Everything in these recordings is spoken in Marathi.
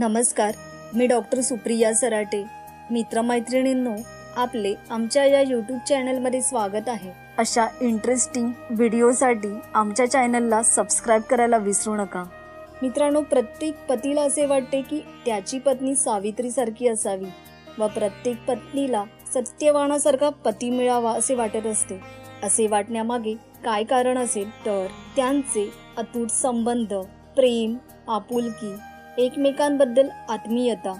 नमस्कार मी डॉक्टर सुप्रिया सराटे. मित्रमैत्रिणींनो आपले आमच्या या यूट्यूब चॅनलमध्ये स्वागत आहे. अशा इंटरेस्टिंग व्हिडिओसाठी आमच्या चॅनलला सबस्क्राईब करायला विसरू नका. मित्रांनो प्रत्येक पतीला असे वाटते की त्याची पत्नी सावित्रीसारखी असावी व प्रत्येक पत्नीला सत्यवानासारखा पती मिळावा असे वाटत असते. असे वाटण्यामागे काय कारण असेल तर त्यांचे अतूट संबंध प्रेम आपुलकी एकमेकांबद्दल आत्मीयता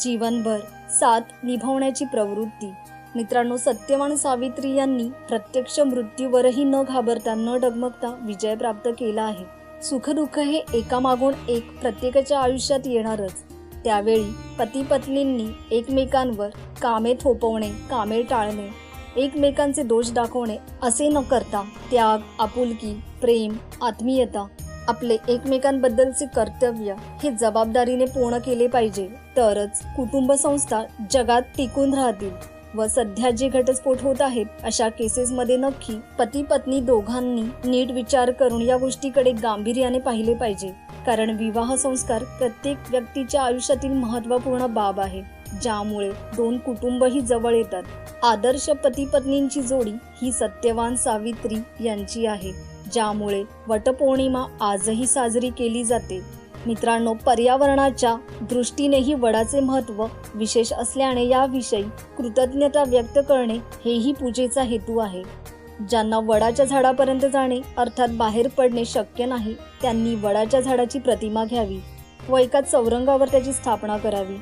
जीवनभर साथ निभावण्याची प्रवृत्ती. मित्रांनो सत्यवान सावित्री यांनी प्रत्यक्ष मृत्यूवरही न घाबरता न डगमगता विजय प्राप्त केला आहे. सुखदुःख हे एकामागून एक प्रत्येकाच्या आयुष्यात येणारच. त्यावेळी पती पत्नींनी एकमेकांवर कामे थोपवणे कामे टाळणे एकमेकांचे दोष दाखवणे असे न करता त्याग आपुलकी प्रेम आत्मीयता आपले एकमेकांबद्दलचे कर्तव्य हे जबाबदारीने पूर्ण केले पाहिजे. तरच कुटुंब संस्था जगात टिकून राहतील व सध्या जे घटस्फोट होत आहेत अशा केसेसमध्ये नक्की पती पत्नी दोघांनी नीट विचार करून या गोष्टीकडे गांभीर्याने पाहिले पाहिजे. कारण विवाह संस्कार प्रत्येक व्यक्तीच्या आयुष्यातील महत्त्वपूर्ण बाब आहे. ज्यामुळे दोन कुटुंबही जवळ येतात. आदर्श पती पत्नींची जोडी ही सत्यवान सावित्री यांची आहे. ज्यामुळे वटपौर्णिमा आजही साजरी केली जाते. मित्रांनो पर्यावरणाच्या दृष्टीनेही वडाचे महत्त्व विशेष असल्याने याविषयी कृतज्ञता व्यक्त करणे हेही पूजेचा हेतू आहे. ज्यांना वडाच्या झाडापर्यंत जाणे अर्थात बाहेर पडणे शक्य नाही त्यांनी वडाच्या झाडाची प्रतिमा घ्यावी व एका चौरंगावर त्याची स्थापना करावी.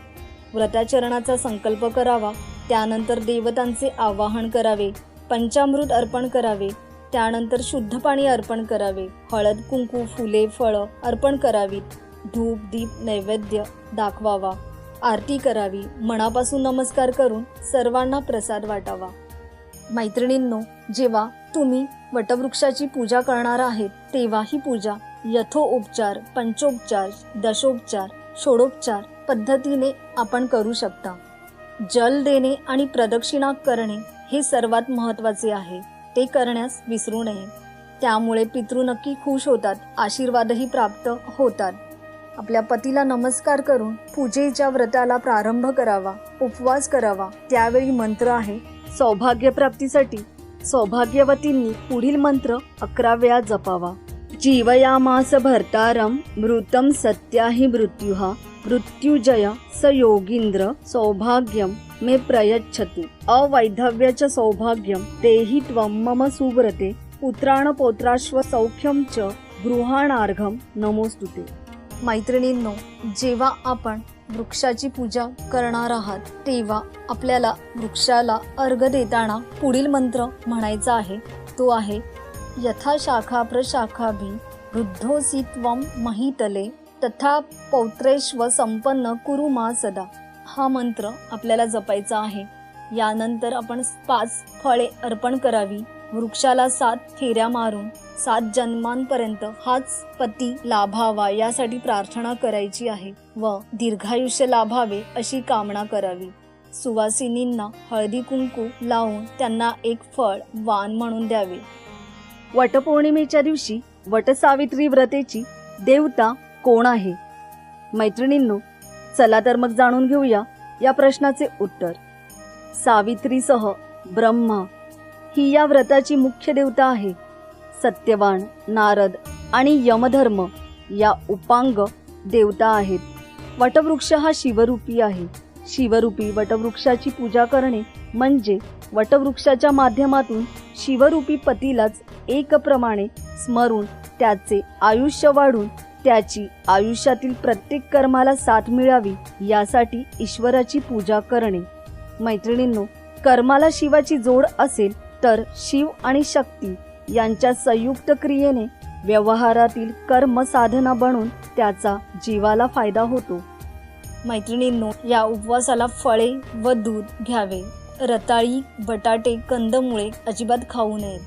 व्रताचरणाचा संकल्प करावा त्यानंतर देवतांचे आवाहन करावे पंचामृत अर्पण करावे त्यानंतर शुद्ध पाणी अर्पण करावे. हळद कुंकू फुले फळं अर्पण करावीत. धूप दीप नैवेद्य दाखवावा. आरती करावी. मनापासून नमस्कार करून सर्वांना प्रसाद वाटावा. मैत्रिणींनो जेव्हा तुम्ही वटवृक्षाची पूजा करणार आहेत तेव्हा ही पूजा. यथोपचार पंचोपचार दशोपचार षोडोपचार पद्धतीने आपण करू शकता. जल देणे आणि प्रदक्षिणा करणे हे सर्वात महत्त्वाचे आहे. ते करण्यास विसरू नये. त्यामुळे पितृ नक्की खुश होतात आशीर्वादही प्राप्त होतात. आपल्या पतीला नमस्कार करून पूजेच्या व्रताला प्रारंभ करावा उपवास करावा त्यावेळी मंत्र आहे सौभाग्यप्राप्तीसाठी सौभाग्यवतींनी पुढील मंत्र अकरा वेळा जपावा. जीवयामास भरतारम मृतम सत्याही मृत्युहा. मृत्युजय स योगींद्र सौभाग्यम मे प्रयच्छतु। अवैधव्याच सौभाग्यम तेही त्वं मम सुव्रते। पुत्राण पौत्राश्व सौख्यम च गृहाणार्घम नमोस्तुते मैत्रिणींनो जेव्हा आपण वृक्षाची पूजा करणार आहात तेव्हा आपल्याला वृक्षाला अर्घ देताना पुढील मंत्र म्हणायचा आहे तो आहे यथा शाखा प्रशाखाभी वृद्धोसी त्वं महितले तथा पौत्रेश्व संपन्न कुरु मा सदा. हा मंत्र आपल्याला जपायचा आहे. यानंतर आपण पाच फळे अर्पण करावी. वृक्षाला सात फेऱ्या मारून सात जन्मांपर्यंत हाच पती लाभावा यासाठी प्रार्थना करायची आहे व दीर्घायुष्य लाभावे अशी कामना करावी. सुवासिनींना हळदी कुंकू लावून त्यांना एक फळ वाण म्हणून द्यावे. वटपौर्णिमेच्या दिवशी वटसावित्री व्रतेची देवता कोण आहे? मैत्रिणींनो चला तर मग जाणून घेऊया या प्रश्नाचे उत्तर. सावित्रीसह ब्रह्मा ही या व्रताची मुख्य देवता आहे. सत्यवान नारद आणि यमधर्म या उपांग देवता आहेत. वटवृक्ष हा शिवरूपी आहे. शिवरूपी वटवृक्षाची पूजा करणे म्हणजे वटवृक्षाच्या माध्यमातून शिवरूपी पतीलाच एकप्रमाणे स्मरून त्याचे आयुष्य वाढून त्याची आयुष्यातील प्रत्येक कर्माला साथ मिळावी यासाठी ईश्वराची पूजा करणे. मैत्रिणींनो कर्माला शिवाची जोड असेल तर शिव आणि शक्ती यांच्या संयुक्त क्रियेने व्यवहारातील कर्म साधना बनून त्याचा जीवाला फायदा होतो. मैत्रिणींनो या उपवासाला फळे व दूध घ्यावे. रताळी बटाटे कंदमुळे अजिबात खाऊ नयेत.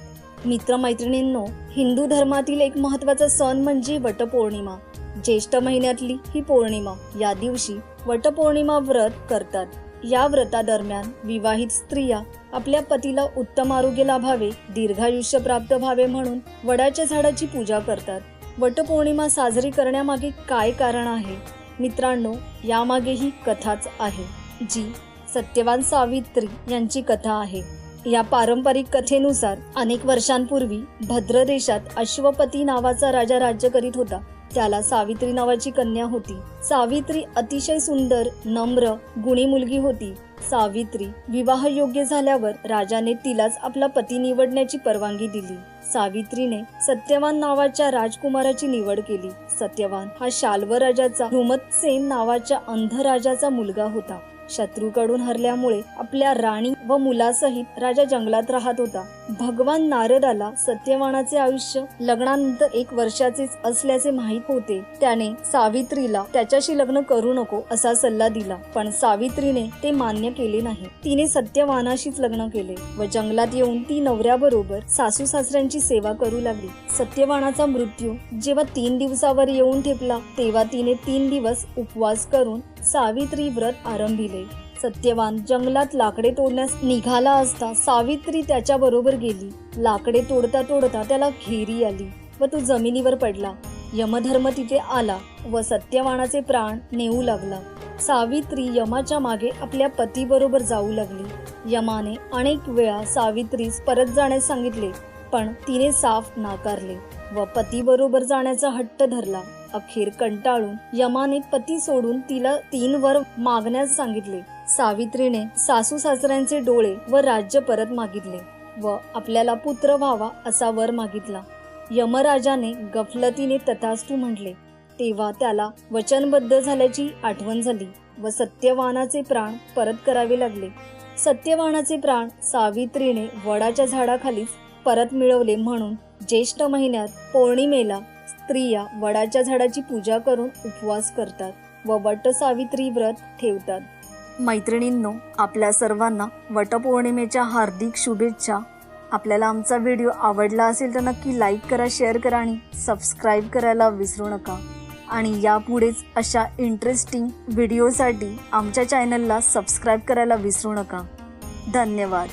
मित्रमैत्रिणींनो हिंदू धर्मातील एक महत्त्वाचा सण म्हणजे वटपौर्णिमा. ज्येष्ठ महिन्यातली ही पौर्णिमा या दिवशी वटपौर्णिमा व्रत करतात. या व्रतादरम्यान विवाहित स्त्रिया आपल्या पतीला उत्तम आरोग्य लाभावे दीर्घायुष्य प्राप्त व्हावे म्हणून वडाच्या झाडाची पूजा करतात. वटपौर्णिमा साजरी करण्यामागे काय कारण आहे? मित्रांनो यामागे ही कथाच आहे जी सत्यवान सावित्री यांची कथा आहे. या पारंपरिक कथेनुसार अनेक वर्षांपूर्वी भद्र देशात अश्वपती नावाचा राजा राज्य करीत होता. त्याला सावित्री नावाची कन्या होती. सावित्री अतिशय सुंदर नम्र गुणी मुलगी होती. सावित्री विवाह योग्य झाल्यावर राजाने तिलाच आपला पती निवडण्याची परवानगी दिली. सावित्रीने सत्यवान नावाच्या राजकुमाराची निवड केली. सत्यवान हा शाल्व राजाचा हुमतसेन नावाच्या अंध राजाचा मुलगा होता. शत्रूकडून हरल्यामुळे आपल्या राणी व मुलासहित राजा जंगलात राहत होता. भगवान नारदाला सत्यवानाचे आयुष्य लग्नानंतर एक वर्षाचेच असल्याचे माहीत होते. त्याने सावित्रीला त्याच्याशी लग्न करू नको असा सल्ला दिला पण सावित्रीने ते मान्य केले नाही. तिने सत्यवानाशीच लग्न केले व जंगलात येऊन ती नवऱ्याबरोबर सासू सासऱ्यांची सेवा करू लागली. सत्यवानाचा मृत्यू जेव्हा तीन दिवसावर येऊन ठेपला तेव्हा तिने तीन दिवस उपवास करून सावित्री व्रत आरंभिले. सत्यवान. जंगलात लाकडे तोडण्यास निघाला असता सावित्री त्याच्या बरोबर गेली. लाकडे तोडता तोडता त्याला घेरी आली व तो जमिनीवर पडला. यमधर्म तिथे आला व सत्यवानाचे प्राण नेऊ लागला. सावित्री यमाच्या मागे आपल्या पतीबरोबर जाऊ लागली. यमाने अनेक वेळा सावित्रीस परत जाण्यास सांगितले पण तिने साफ नाकारले व पतीबरोबर जाण्याचा हट्ट धरला. अखेर कंटाळून यमाने पती सोडून तिला तीन वर मागण्यास सांगितले. सावित्रीने सासू सासऱ्यांचे डोळे व राज्य परत मागितले व आपल्याला पुत्र व्हावा असा वर मागितला. यमराजाने गफलतीने तथास्तू म्हटले तेव्हा त्याला वचनबद्ध झाल्याची आठवण झाली व सत्यवानाचे प्राण परत करावे लागले. सत्यवानाचे प्राण सावित्रीने वडाच्या झाडाखालीच परत मिळवले म्हणून ज्येष्ठ महिन्यात पौर्णिमेला स्त्रिया वडाच्या झाडाची पूजा करून उपवास करतात व वट सावित्री व्रत ठेवतात. मैत्रिणींनो आपल्या सर्वांना वटपौर्णिमेच्या हार्दिक शुभेच्छा. आपल्याला आमचा व्हिडिओ आवडला असेल तर नक्की लाईक करा शेअर करा आणि सबस्क्राईब करायला विसरू नका. आणि यापुढेच अशा इंटरेस्टिंग व्हिडिओसाठी आमच्या चॅनलला सबस्क्राईब करायला विसरू नका. धन्यवाद.